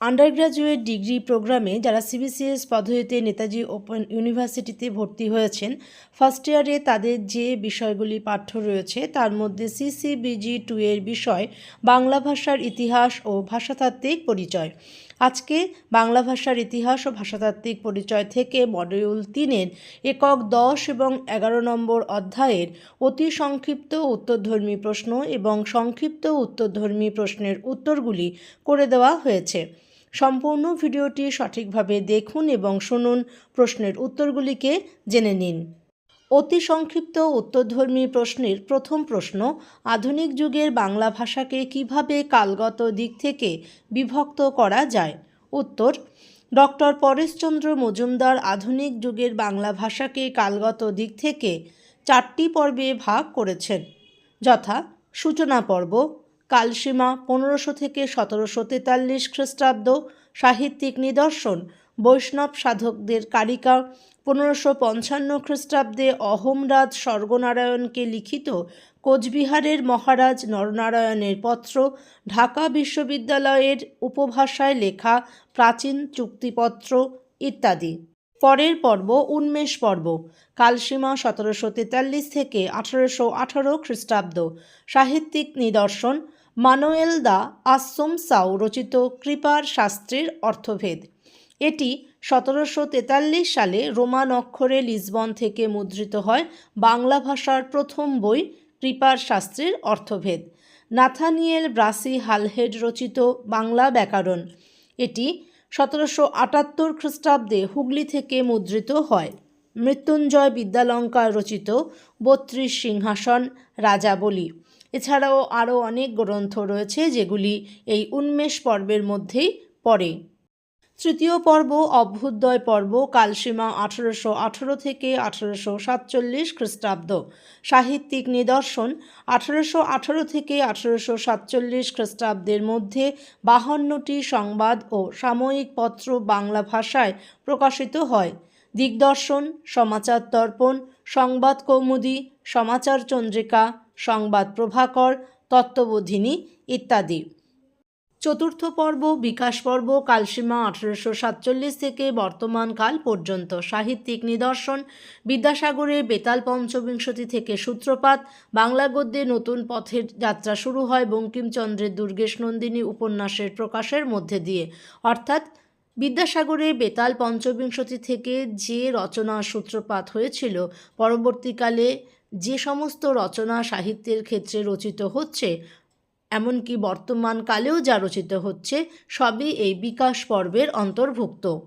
Under graduate degree প্রোগ্রামে যারা CBCS পদ্ধতিতে নেতাজি ওপেন ইউনিভার্সিটিতে ভর্তি হয়েছেন ফার্স্ট ইয়ারে তাদের যে বিষয়গুলি পাঠ্য রয়েছে, তার মধ্যে সিসিবিজি টু এর বিষয় বাংলা ভাষার ইতিহাস ও ভাষাতাত্ত্বিক পরিচয়। আজকে বাংলা ভাষার ইতিহাস ও ভাষাতাত্ত্বিক পরিচয় থেকে মডিউল তিনের একক দশ এবং এগারো নম্বর অধ্যায়ের অতি সংক্ষিপ্ত উত্তরধর্মী প্রশ্ন এবং সংক্ষিপ্ত উত্তরধর্মী প্রশ্নের উত্তরগুলি করে দেওয়া হয়েছে। সম্পূর্ণ ভিডিওটি সঠিকভাবে দেখুন এবং শুনুন। প্রশ্নের উত্তরগুলিকে জেনে নিন। অতি সংক্ষিপ্ত উত্তরধর্মী প্রশ্নের প্রথম প্রশ্ন, আধুনিক যুগের বাংলা ভাষাকে কীভাবে কালগত দিক থেকে বিভক্ত করা যায়? উত্তর, ডক্টর পরেশচন্দ্র মজুমদার আধুনিক যুগের বাংলা ভাষাকে কালগত দিক থেকে চারটি পর্বে ভাগ করেছেন। যথা, সূচনা পর্ব কালসীমা পনেরোশো থেকে সতেরোশো তেতাল্লিশ খ্রিস্টাব্দ সাহিত্যিক নিদর্শন। বৈষ্ণব সাধকদের কারিকা পনেরোশো পঞ্চান্ন খ্রিস্টাব্দে অহোমরাজ স্বর্গনারায়ণকে লিখিত কোচবিহারের মহারাজ নরনারায়ণের পত্র ঢাকা বিশ্ববিদ্যালয়ের উপভাষায় লেখা প্রাচীন চুক্তিপত্র ইত্যাদি। পরের পর্ব উন্মেষ পর্ব। কালসীমা সতেরোশো তেতাল্লিশ থেকে আঠারোশো আঠারো খ্রিস্টাব্দ। সাহিত্যিক নিদর্শন মানুয়েল দা আশ্রম সাউ রচিত কৃপার শাস্ত্রের অর্থভেদ। এটি সতেরোশো তেতাল্লিশ সালে রোমান অক্ষরে লিসবন থেকে মুদ্রিত হয় বাংলা ভাষার প্রথম বই কৃপার শাস্ত্রের অর্থভেদ। নাথানিয়েল ব্রাসি হালহেড রচিত বাংলা ব্যাকরণ। এটি সতেরোশো আটাত্তর খ্রিস্টাব্দে হুগলি থেকে মুদ্রিত হয়। মৃত্যুঞ্জয় বিদ্যালঙ্কার রচিত বত্রিশ সিংহাসন রাজাবলী। এছাড়াও আরও অনেক গ্রন্থ রয়েছে যেগুলি এই উন্মেষ পর্বের মধ্যেই পড়ে। তৃতীয় পর্ব অভ্যুদয় পর্ব, কালসীমা আঠারোশো আঠেরো থেকে আঠারোশো সাতচল্লিশ খ্রিস্টাব্দ। সাহিত্যিক নিদর্শন, আঠারোশো আঠারো থেকে আঠারোশো সাতচল্লিশ খ্রিস্টাব্দের মধ্যে বাহান্নটি সংবাদ ও সাময়িক পত্র বাংলা ভাষায় প্রকাশিত হয়। দিগদর্শন, সমাচার দর্পণ সংবাদ কৌমুদী, সমাচার চন্দ্রিকা, সংবাদ প্রভাকর, তত্ত্ববোধিনী ইত্যাদি। চতুর্থ পর্ব, বিকাশ পর্ব, কালসীমা আঠারোশো সাতচল্লিশ থেকে বর্তমান কাল পর্যন্ত। সাহিত্যিক নিদর্শন, বিদ্যাসাগরের বেতাল পঞ্চবিংশতি থেকে সূত্রপাত, বাংলা গদ্যে নতুন পথের যাত্রা শুরু হয় বঙ্কিমচন্দ্রের দুর্গেশ নন্দিনী উপন্যাসের প্রকাশের মধ্যে দিয়ে। অর্থাৎ বিদ্যাসাগরের বেতাল পঞ্চবিংশতি থেকে যে রচনা সূত্রপাত হয়েছিল, পরবর্তীকালে যে সমস্ত রচনা সাহিত্যের ক্ষেত্রে রচিত হচ্ছে, এমনকি বর্তমান কালেও যা রচিত হচ্ছে, সবই এই বিকাশ পর্বের অন্তর্ভুক্ত।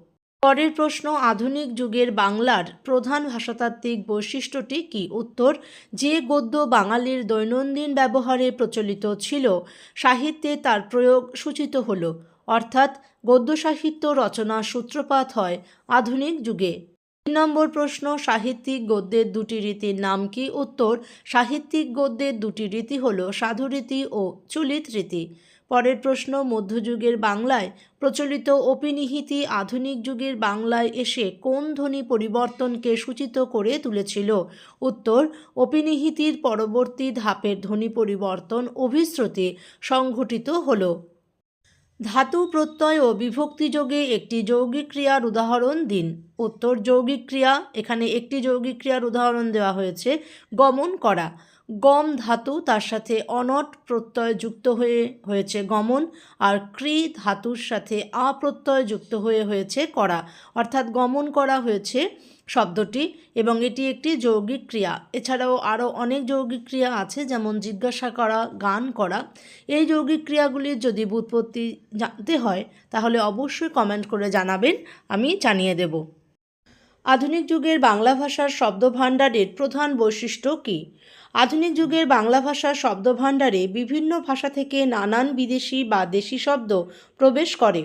পরের প্রশ্ন, আধুনিক যুগের বাংলার প্রধান ভাষাতাত্ত্বিক বৈশিষ্ট্যটি কি? উত্তর, যে গদ্য বাঙালির দৈনন্দিন ব্যবহারে প্রচলিত ছিল, সাহিত্যে তার প্রয়োগ সূচিত হল। অর্থাৎ গদ্য সাহিত্য রচনার সূত্রপাত হয় আধুনিক যুগে। তিন নম্বর প্রশ্ন, সাহিত্যিক গদ্যের দুটি রীতির নাম কি? উত্তর, সাহিত্যিক গদ্যের দুটি রীতি হল সাধুরীতি ও চলিত রীতি। পরের প্রশ্ন, মধ্যযুগের বাংলায় প্রচলিত অপিনিহিতি আধুনিক যুগের বাংলায় এসে কোন ধ্বনি পরিবর্তনকে সূচিত করে তুলেছিল? উত্তর অপিনিহিতির পরবর্তী ধাপের ধ্বনি পরিবর্তন অভিশ্রুতি সংঘটিত হলো। ধাতু প্রত্যয় ও বিভক্তিযোগে একটি যৌগিক ক্রিয়ার উদাহরণ দিন। উত্তর যৌগিক ক্রিয়া, এখানে একটি যৌগিক ক্রিয়ার উদাহরণ দেওয়া হয়েছে, গমন করা। গম ধাতু তার সাথে অনট প্রত্যয় যুক্ত হয়ে হয়েছে গমন, আর ক্রি ধাতুর সাথে আ প্রত্যয় যুক্ত হয়ে হয়েছে করা অর্থাৎ গমন করা হয়েছে শব্দটি, এবং এটি একটি যৌগিক ক্রিয়া। এছাড়াও আরও অনেক যৌগিক ক্রিয়া আছে, যেমন জিজ্ঞাসা করা, গান করা। এই যৌগিক ক্রিয়াগুলির যদি বুৎপত্তি জানতে হয়, তাহলে অবশ্যই কমেন্ট করে জানাবেন, আমি জানিয়ে দেব। আধুনিক যুগের বাংলা ভাষার শব্দভাণ্ডারের প্রধান বৈশিষ্ট্য কী? আধুনিক যুগের বাংলা ভাষার শব্দভাণ্ডারে বিভিন্ন ভাষা থেকে নানান বিদেশি বা দেশি শব্দ প্রবেশ করে।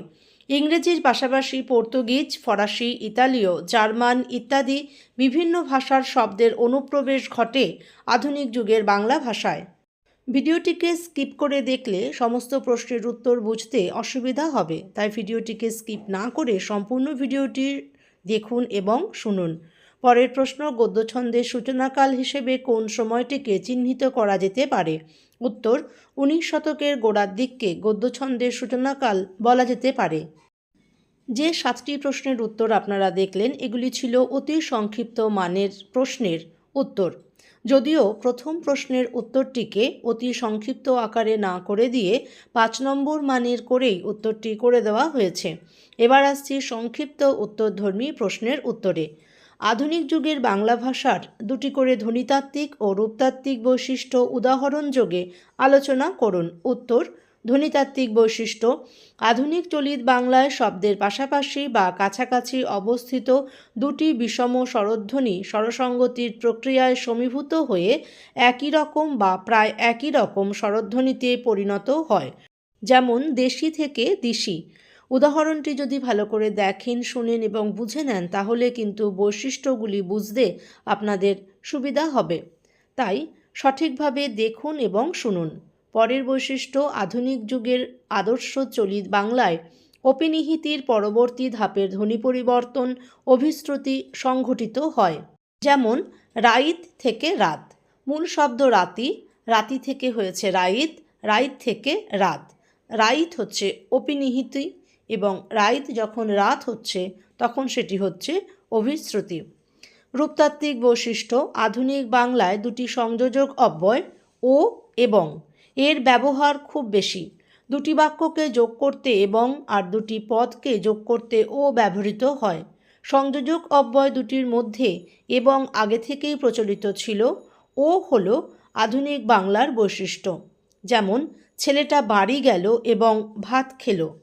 ইংরেজির পাশাপাশি পর্তুগিজ, ফরাসি, ইতালীয়, জার্মান ইত্যাদি বিভিন্ন ভাষার শব্দের অনুপ্রবেশ ঘটে আধুনিক যুগের বাংলা ভাষায়। ভিডিওটিকে স্কিপ করে দেখলে সমস্ত প্রশ্নের উত্তর বুঝতে অসুবিধা হবে, তাই ভিডিওটিকে স্কিপ না করে সম্পূর্ণ ভিডিওটি দেখুন এবং শুনুন। পরের প্রশ্ন গদ্যছন্দের সূচনাকাল হিসেবে কোন সময়টিকে চিহ্নিত করা যেতে পারে? উত্তর, উনিশ শতকের গোড়ার দিককে গদ্যছন্দের সূচনাকাল বলা যেতে পারে। যে সাতটি প্রশ্নের উত্তর আপনারা দেখলেন, এগুলি ছিল অতি সংক্ষিপ্ত মানের প্রশ্নের উত্তর। যদিও প্রথম প্রশ্নের উত্তরটিকে অতি সংক্ষিপ্ত আকারে না করে দিয়ে পাঁচ নম্বর মানের করেই উত্তরটি করে দেওয়া হয়েছে। এবার আসছি সংক্ষিপ্ত উত্তরধর্মী প্রশ্নের উত্তরে। আধুনিক যুগের বাংলা ভাষার দুটি করে ধ্বনিতাত্ত্বিক ও রূপতাত্ত্বিক বৈশিষ্ট্য উদাহরণযোগে আলোচনা করুন। উত্তর ধ্বনিতাত্ত্বিক বৈশিষ্ট্য, আধুনিক চলিত বাংলায় শব্দের পাশাপাশি বা কাছাকাছি অবস্থিত দুটি বিষম স্বরধ্বনি স্বরসঙ্গতির প্রক্রিয়ায় সমীভূত হয়ে একই রকম বা প্রায় একই রকম স্বরধ্বনিতে পরিণত হয়। যেমন দেশি থেকে দিশি। উদাহরণটি যদি ভালো করে দেখেন, শুনেন এবং বুঝে নেন, তাহলে কিন্তু বৈশিষ্ট্যগুলি বুঝতে আপনাদের সুবিধা হবে। তাই সঠিকভাবে দেখুন এবং শুনুন। পরের বৈশিষ্ট্য, আধুনিক যুগের আদর্শ চলিত বাংলায় অপিনিহিতির পরবর্তী ধাপের ধ্বনি পরিবর্তন, অভিশ্রুতি সংঘটিত হয়। যেমন, রাইত থেকে রাত। মূল শব্দ রাতি রাতি থেকে হয়েছে রাইত রাইত থেকে রাত। রাইত হচ্ছে অপিনিহিতি এবং রাইত যখন রাত হচ্ছে, তখন সেটি হচ্ছে অভিশ্রুতি। রূপতাত্ত্বিক বৈশিষ্ট্য, আধুনিক বাংলায় দুটি সংযোজক অব্যয়, ও এবং এর ব্যবহার খুব বেশি। দুটি বাক্যকে যোগ করতে এবং আর দুটি পদকে যোগ করতে ও ব্যবহৃত হয়। সংযোজক অব্যয় দুটির মধ্যে এবং আগে থেকেই প্রচলিত ছিল। ও হল আধুনিক বাংলার বৈশিষ্ট্য। যেমন, ছেলেটা বাড়ি গেল এবং ভাত খেলো।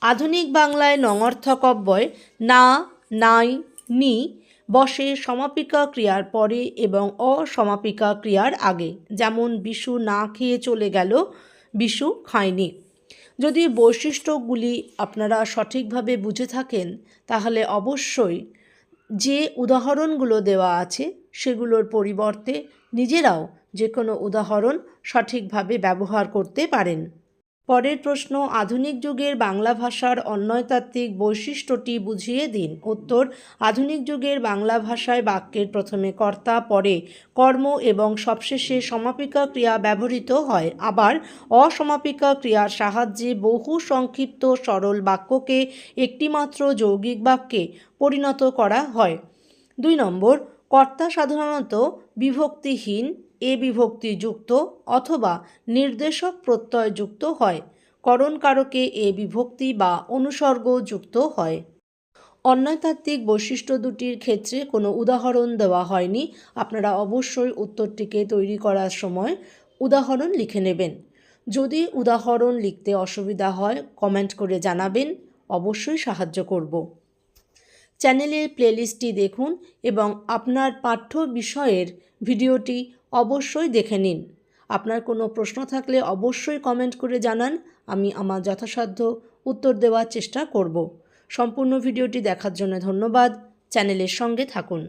আধুনিক বাংলায় নঙর্থক অব্যয় না, নাই, নি বসে সমাপিকা ক্রিয়ার পরে এবং অসমাপিকা ক্রিয়ার আগে। যেমন বিশু না খেয়ে চলে গেল, বিশু খায়নি। যদি বৈশিষ্ট্যগুলি আপনারা সঠিকভাবে বুঝে থাকেন, তাহলে অবশ্যই যে উদাহরণগুলো দেওয়া আছে, সেগুলোর পরিবর্তে নিজেরাও যে কোনো উদাহরণ সঠিকভাবে ব্যবহার করতে পারেন। পরের প্রশ্ন, আধুনিক যুগের বাংলা ভাষার অন্যয়তাত্ত্বিক বৈশিষ্ট্যটি বুঝিয়ে দিন। উত্তর, আধুনিক যুগের বাংলা ভাষায় বাক্যের প্রথমে কর্তা, পরে কর্ম এবং সবশেষে সমাপিকা ক্রিয়া ব্যবহৃত হয়। আবার অসমাপিকা ক্রিয়ার সাহায্যে বহু সংক্ষিপ্ত সরল বাক্যকে একটিমাত্র যৌগিক বাক্যে পরিণত করা হয়। দুই নম্বর, কর্তা সাধারণত বিভক্তিহীন এ বিভক্তি যুক্ত অথবা নির্দেশক প্রত্যয় যুক্ত হয় করণ কারকে এ বিভক্তি বা অনুসর্গ যুক্ত হয়। অন্যতাত্ত্বিক বৈশিষ্ট্য দুটির ক্ষেত্রে কোনো উদাহরণ দেওয়া হয়নি, আপনারা অবশ্যই উত্তরটিকে তৈরি করার সময় উদাহরণ লিখে নেবেন। যদি উদাহরণ লিখতে অসুবিধা হয়, কমেন্ট করে জানাবেন, অবশ্যই সাহায্য করব। চ্যানেলের প্লেলিস্টটি দেখুন এবং আপনার পাঠ্য বিষয়ের ভিডিওটি অবশ্যই দেখে নিন। আপনার কোনো প্রশ্ন থাকলে অবশ্যই কমেন্ট করে জানান, আমি আমার যথাসাধ্য উত্তর দেওয়ার চেষ্টা করব। সম্পূর্ণ ভিডিওটি দেখার জন্য ধন্যবাদ। চ্যানেলের সঙ্গে থাকুন।